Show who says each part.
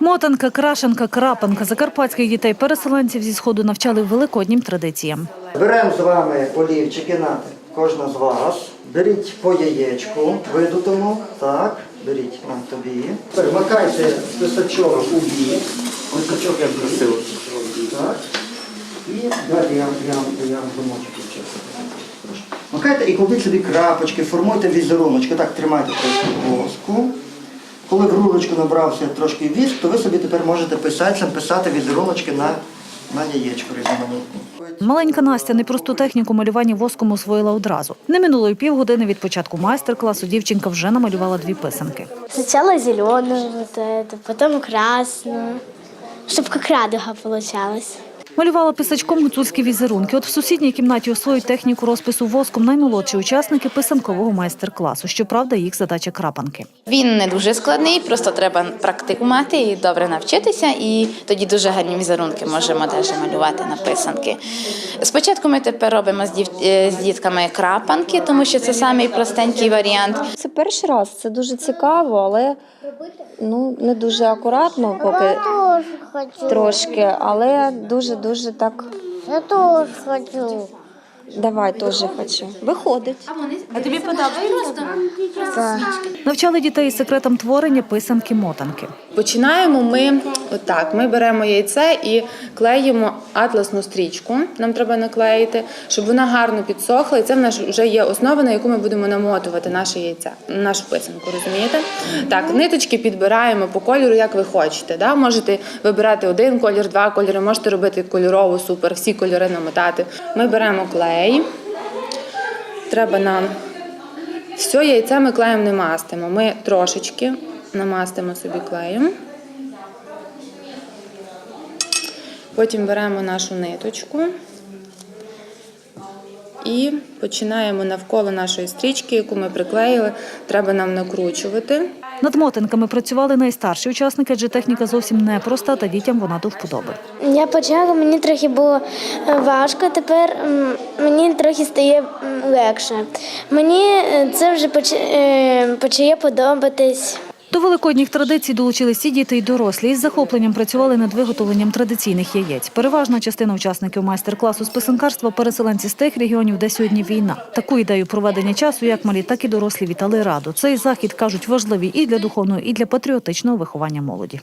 Speaker 1: Мотанка, крашенка, крапанка закарпатських дітей-переселенців зі сходу навчали великоднім традиціям.
Speaker 2: Беремо з вами олівчики, нате, кожна з вас. Беріть по яєчку видутому. Так, беріть на тобі. Макайте писачок у бік. Писачок я просив. Так. І далі я, я замочу чесно. Макайте і кладіть собі крапочки, формуйте візеруночки. Так, тримайте трошки воску. Коли в рулечку набрався трошки віск, то ви собі тепер можете писальцем писати візеруночки на, на яєчку різноманітні.
Speaker 1: Маленька Настя непросту техніку малювання воском освоїла одразу. Не минуло й півгодини від початку майстер-класу дівчинка вже намалювала дві писанки.
Speaker 3: Вот это, потом красную, чтобы как радуга получалась.
Speaker 1: Малювала писачком гуцульські візерунки. От в сусідній кімнаті освоюють техніку розпису воском наймолодші учасники писанкового майстер-класу. Щоправда, їх задача крапанки.
Speaker 4: Він не дуже складний, просто треба практику мати і добре навчитися, і тоді дуже гарні візерунки можемо теж малювати на писанки. Спочатку ми тепер робимо з, дів... е, з дітками крапанки, тому що це самий простенький варіант.
Speaker 5: Це перший раз, це дуже цікаво, але ну не дуже акуратно, поки трошки, але дуже дуже так.
Speaker 3: Я тоже хочу.
Speaker 5: Давай теж хочу. Виходить.
Speaker 4: А тобі подобається?
Speaker 1: Навчали дітей секретам творення писанки мотанки.
Speaker 6: Починаємо ми отак. Ми беремо яйце і клеїмо атласну стрічку. Нам треба наклеїти, щоб вона гарно підсохла. І це в нас вже є основа, на яку ми будемо намотувати наше яйце, нашу писанку, розумієте? Так, ниточки підбираємо по кольору, як ви хочете. Да? Можете вибирати один колір, два кольори, можете робити кольорову, супер, всі кольори намотати. Ми беремо клей. Треба нам все яйце ми клеєм не мастимо. Ми трошечки намастимо собі клеєм. Потім беремо нашу ниточку і починаємо навколо нашої стрічки, яку ми приклеїли, треба нам накручувати.
Speaker 1: Над мотанками працювали найстарші учасники, адже техніка зовсім непроста, та дітям вона до вподоби.
Speaker 3: Я почала, мені трохи було е, важко, тепер мені трохи стає легше. Мені е, це вже е, почає подобатись.
Speaker 1: До великодніх традицій долучились і діти, і дорослі. Із захопленням працювали над виготовленням традиційних яєць. Переважна частина учасників майстер-класу з писанкарства – переселенці з тих регіонів, де сьогодні війна. Таку ідею проведення часу, як малі, так і дорослі вітали раду. Цей захід кажуть важливий і для духовного, і для патріотичного виховання молоді.